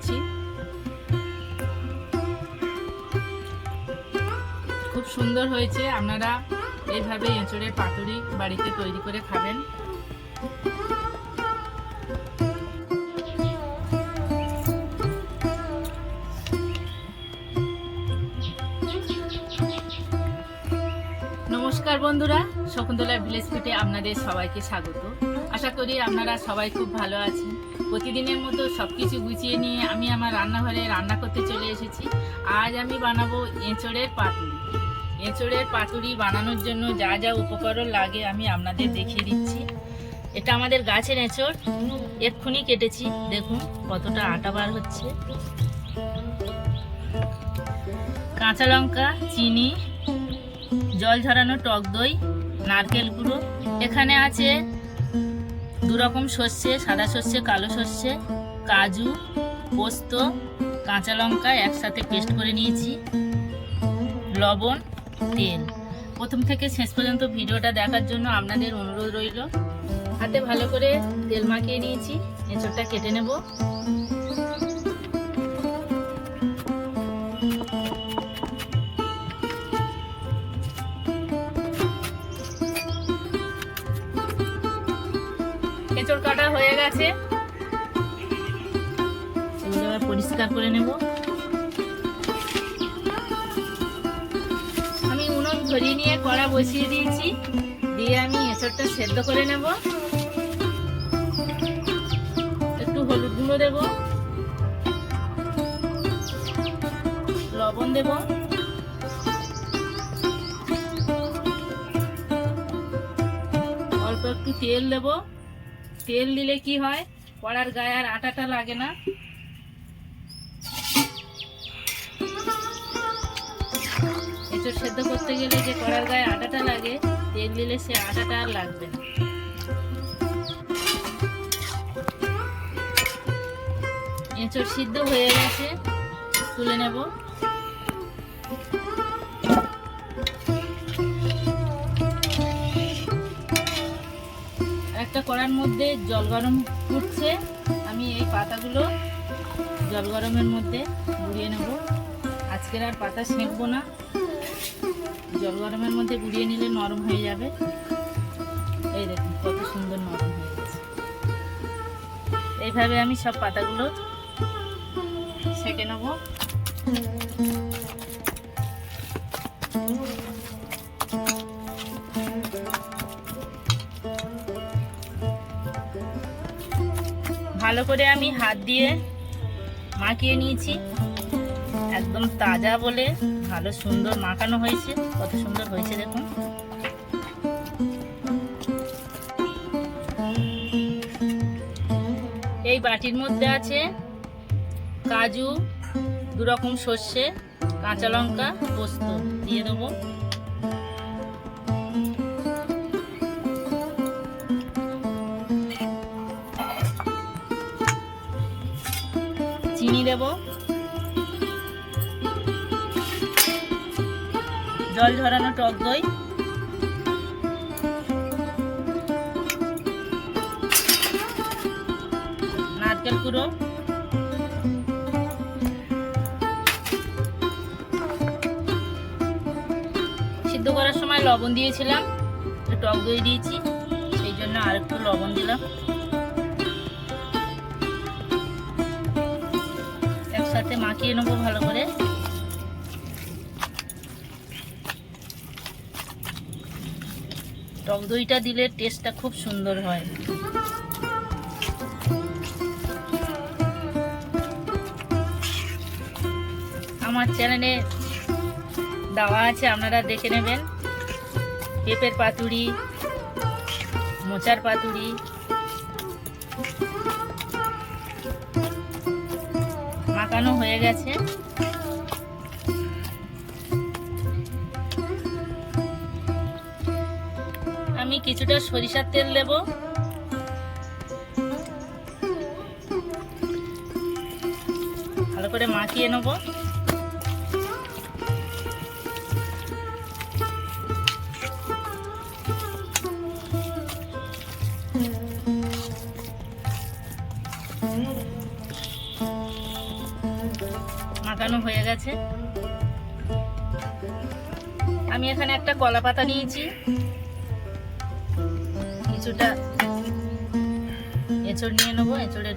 দেখাচ্ছি খুব সুন্দর হয়েছে, আপনারা এইভাবে এঁচড়ের পাতুরি বাড়িতে তৈরি করে খাবেন। নমস্কার বন্ধুরা, শকুন্তলা ভিলেজ ফুটে আপনাদের সবাইকে স্বাগত। আশা করি আপনারা সবাই খুব ভালো আছেন। প্রতিদিনের মতো সব কিছু গুছিয়ে নিয়ে আমি আমার রান্নাঘরে রান্না করতে চলে এসেছি। আজ আমি বানাবো এঁচড়ের পাতুরি। এঁচড়ের পাতুরি বানানোর জন্য যা যা উপকরণ লাগে আমি আপনাদের দেখিয়ে দিচ্ছি। এটা আমাদের গাছের এঁচড়। এক্ষুনি কেটেছি। দেখুন কতটা আটা বার হচ্ছে। কাঁচা লঙ্কা, চিনি, জল ঝরানো টক দই, নারকেল গুঁড়ো। এখানে আছে দু রকম সর্ষে, সাদা সর্ষে, কালো সর্ষে, কাজু, পোস্ত, কাঁচা লঙ্কা একসাথে পেস্ট করে নিয়েছি। লবণ, তেল। প্রথম থেকে শেষ পর্যন্ত ভিডিওটা দেখার জন্য আপনাদের অনুরোধ রইল। হাতে ভালো করে তেল মাখিয়ে নিয়েছি, এঁচড়টা কেটে নেব। এঁচড় কাটা হয়ে গেছে। এগুলো আবার পরিষ্কার করে নেব। আমি উনুন ধরিয়ে নিয়ে কড়া বসিয়ে দিয়েছি। দিয়ে আমি এঁচড়টা সেদ্ধ করে নেব। একটু হলুদ গুঁড়ো দেব। লবণ দেব। অল্প একটু তেল দেবো। তেল দিলে কি হয়? কড়ার গায়ে আর আটাটা লাগে না। এঁচড় সেদ্ধ করতে গেলে যে কড়ার গায়ে আটাটা লাগে, তেল দিলে সে আটাটা আর লাগবে না। এঁচড় সিদ্ধ হয়ে গেছে। তুলে নেব। একটা কড়ার মধ্যে জল গরম ফুটছে আমি এই পাতাগুলো জল গরমের মধ্যে গুঁড়িয়ে নেব। আজকের আর পাতা সেঁকবো না। জল গরমের মধ্যে গুঁড়িয়ে নিলে নরম হয়ে যাবে। এই দেখুন, কত সুন্দর নরম হয়ে গেছে। এইভাবে আমি সব পাতাগুলো সেঁকে নেব। ভালো করে আমি হাত দিয়ে মাখিয়ে নিয়েছি। একদম তাজা বলে ভালো সুন্দর মাখানো হয়েছে। কত সুন্দর হয়েছে দেখুন। এই বাটির মধ্যে আছে কাজু দু রকম সর্ষে, কাঁচা লঙ্কা, পোস্ত দিয়ে দেবো। চিনি দেব। জল ঝরানো টক দই। নারকেল কুড়ো। সিদ্ধ করার সময় লবণ দিয়েছিলাম টক দই দিয়েছি, সেই জন্য আর একটু লবণ দিলাম। একসাথে মাখিয়ে নেব ভালো করে। টক দইটা দিলে টেস্টটা খুব সুন্দর হয়। আমার চ্যানেলে দেওয়া আছে, আপনারা দেখে নেবেন। পেঁপের পাতুরি মোচার পাতুরি মাখানো হয়ে গেছে। আমি কিছুটা সরিষার তেল দেব। ভালো করে মাখিয়ে নেব। মাখানো হয়ে গেছে। আমি এখানে একটা কলা পাতা নিয়েছি। কিছুটা এঁচড় নিয়ে নেব এঁচড়ের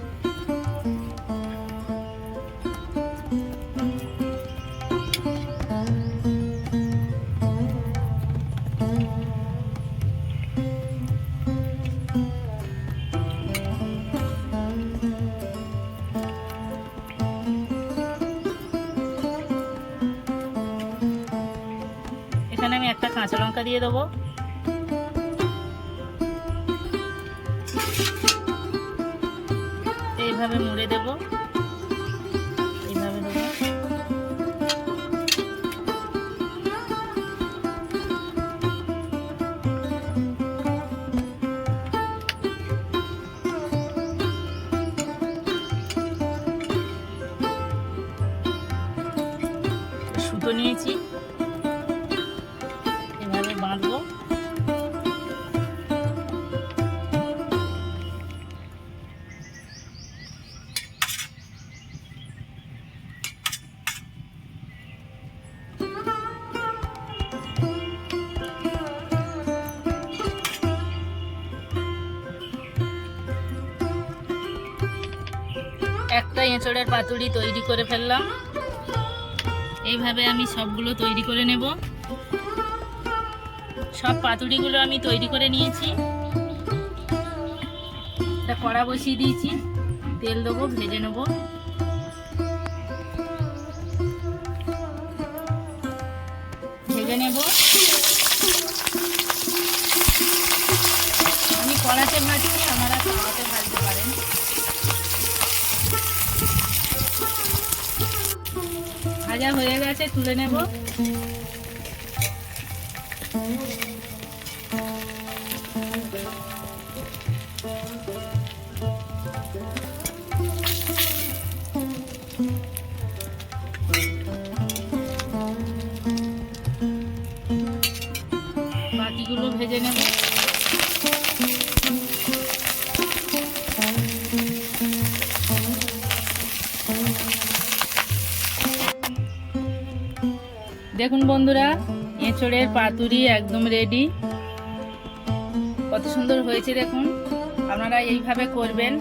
এখানে আমি একটা কাঁচা লঙ্কা দিয়ে দেবো। এইভাবে মুড়ে দেবো। এইভাবে সুতো নিয়েছি। এভাবে একটা এঁচড়ের পাতুড়ি তৈরি করে ফেললাম। এইভাবে আমি সবগুলো তৈরি করে নেব। সব পাতুরিগুলো আমি তৈরি করে নিয়েছি। একটা কড়া বসিয়ে দিয়েছি। তেল দেবো, ভেজে নেব। ভেজে নেব। আমি কড়াতে ভাজছি, আপনারা কড়াতে ভাজতে পারেন। ভাজা হয়ে গেছে, তুলে নেব। বাকিগুলো ভেজে নেব। দেখুন বন্ধুরা, এঁচড়ের পাতুরি একদম রেডি কত সুন্দর হয়েছে দেখুন। আপনারা এইভাবে করবেন।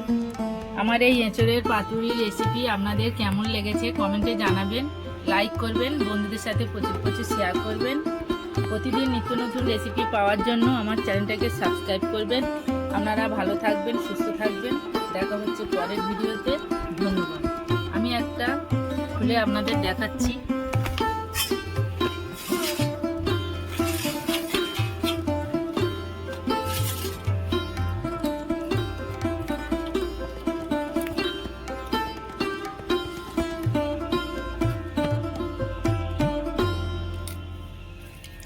আমার এই এঁচড়ের পাতুরি রেসিপি আপনাদের কেমন লেগেছে কমেন্টে জানাবেন লাইক করবেন, বন্ধুদের সাথে প্রচুর প্রচুর শেয়ার করবেন। প্রতিদিন নিত্য নতুন রেসিপি পাওয়ার জন্য আমার চ্যানেলটাকে সাবস্ক্রাইব করবেন। আপনারা ভালো থাকবেন, সুস্থ থাকবেন। দেখা হচ্ছে পরের ভিডিওতে। ধন্যবাদ। আমি একটা খুলে আপনাদের দেখাচ্ছি।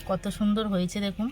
কত সুন্দর হয়েছে দেখুন।